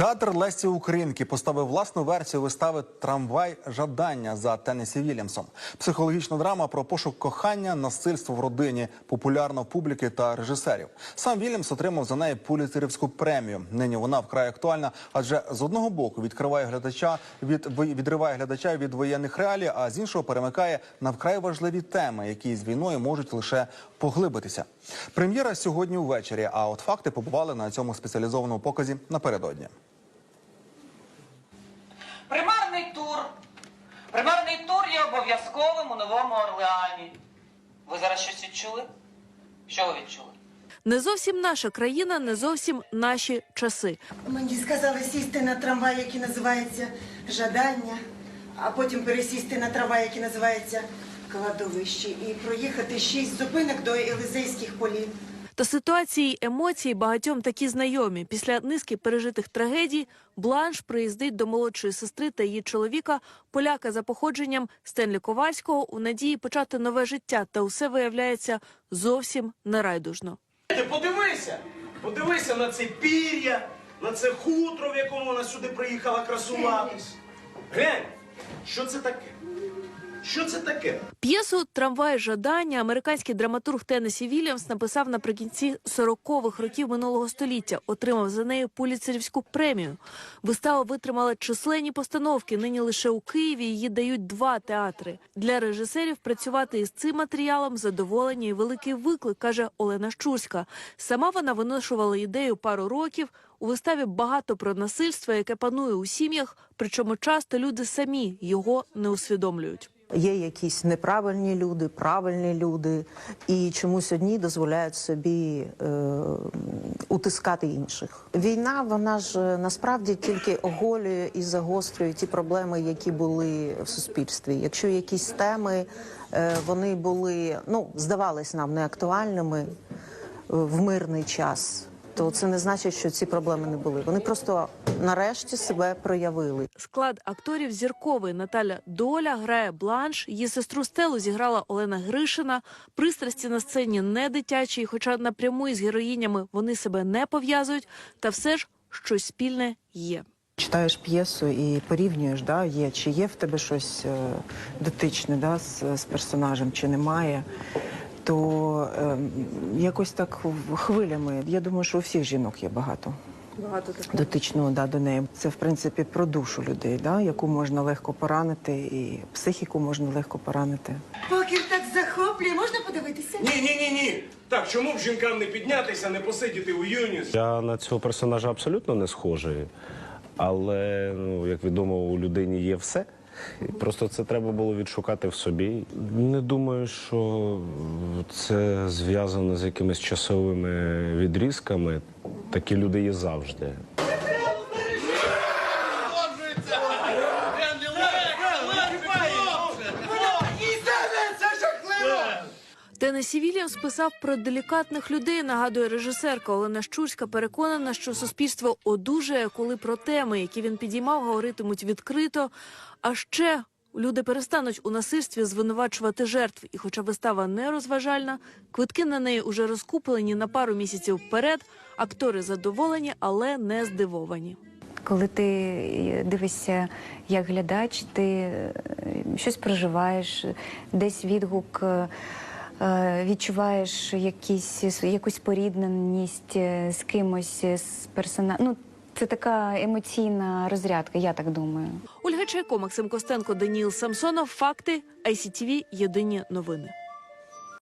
Театр Лесі Українки поставив власну версію вистави Трамвай жадання за Теннесі Вільямсом. Психологічна драма про пошук кохання, насильство в родині, популярна в публіки та режисерів. Сам Вільямс отримав за неї пуліцерівську премію. Нині вона вкрай актуальна, адже з одного боку відкриває глядача від відриває глядача від воєнних реалій, а з іншого перемикає на вкрай важливі теми, які з війною можуть лише поглибитися. Прем'єра сьогодні ввечері. А от факти побували на цьому спеціалізованому показі напередодні. Примарний тур. Примарний тур є обов'язковим у Новому Орлеані. Ви зараз щось відчули? Що ви відчули? Не зовсім наша країна, не зовсім наші часи. Мені сказали сісти на трамвай, який називається Жадання, а потім пересісти на трамвай, який називається Кладовище, і проїхати шість зупинок до Елизейських полів. Та ситуації емоції багатьом такі знайомі. Після низки пережитих трагедій Бланш приїздить до молодшої сестри та її чоловіка, поляка за походженням Стенлі Ковальського, у надії почати нове життя. Та усе виявляється зовсім нерайдужно. Ти подивися, подивися на це пір'я, на це хутро, в якому вона сюди приїхала красуватись. Глянь, що це таке? Що це таке? П'єсу Трамвай жадання американський драматург Теннесі Вільямс написав наприкінці 40-х років минулого століття. Отримав за нею пуліцерівську премію. Вистава витримала численні постановки. Нині лише у Києві її дають два театри. Для режисерів працювати із цим матеріалом задоволення і великий виклик, каже Олена Щурська. Сама вона виношувала ідею пару років. У виставі багато про насильство, яке панує у сім'ях, причому часто люди самі його не усвідомлюють. Є якісь неправильні люди, правильні люди, і чомусь одні дозволяють собі е, утискати інших. Війна, вона ж е, насправді тільки оголює і загострює ті проблеми, які були в суспільстві. Якщо якісь теми е, вони були, ну здавались нам неактуальними в мирний час, то це не значить, що ці проблеми не були. Вони просто нарешті себе проявили. Склад акторів зірковий Наталя Доля грає Бланш. Її сестру Стелу зіграла Олена Гришина. Пристрасті на сцені не дитячі, хоча напряму із героїнями вони себе не пов'язують. Та все ж щось спільне є. Читаєш п'єсу і порівнюєш, да, є, чи є в тебе щось е, дотичне да, з, з персонажем, чи немає, то е, якось так хвилями. Я думаю, що у всіх жінок є багато. Багато дотичного да, до неї. Це в принципі про душу людей, да, яку можна легко поранити, і психіку можна легко поранити. Покер так захоплює, можна подивитися? Ні, ні, ні, ні. Так, чому б жінкам не піднятися, не посидіти у юніс? Я на цього персонажа абсолютно не схожий, але ну, як відомо, у людині є все. Просто це треба було відшукати в собі. Не думаю, що це зв'язано з якимись часовими відрізками. Такі люди є завжди. Теннесі Вільямс писав про делікатних людей. Нагадує режисерка Олена Щурська. Переконана, що суспільство одужає, коли про теми, які він підіймав, говоритимуть відкрито. А ще люди перестануть у насильстві звинувачувати жертв. І, хоча вистава не розважальна, квитки на неї уже розкуплені на пару місяців вперед. Актори задоволені, але не здивовані. Коли ти дивишся як глядач, ти е, щось проживаєш, десь відгук. Е, Відчуваєш якісь, якусь порідненість е, з кимось е, з персонажем. Ну, це така емоційна розрядка, я так думаю. Ольга Чайко, Максим Костенко, Даніл Самсонов. Факти ICTV. Єдині новини.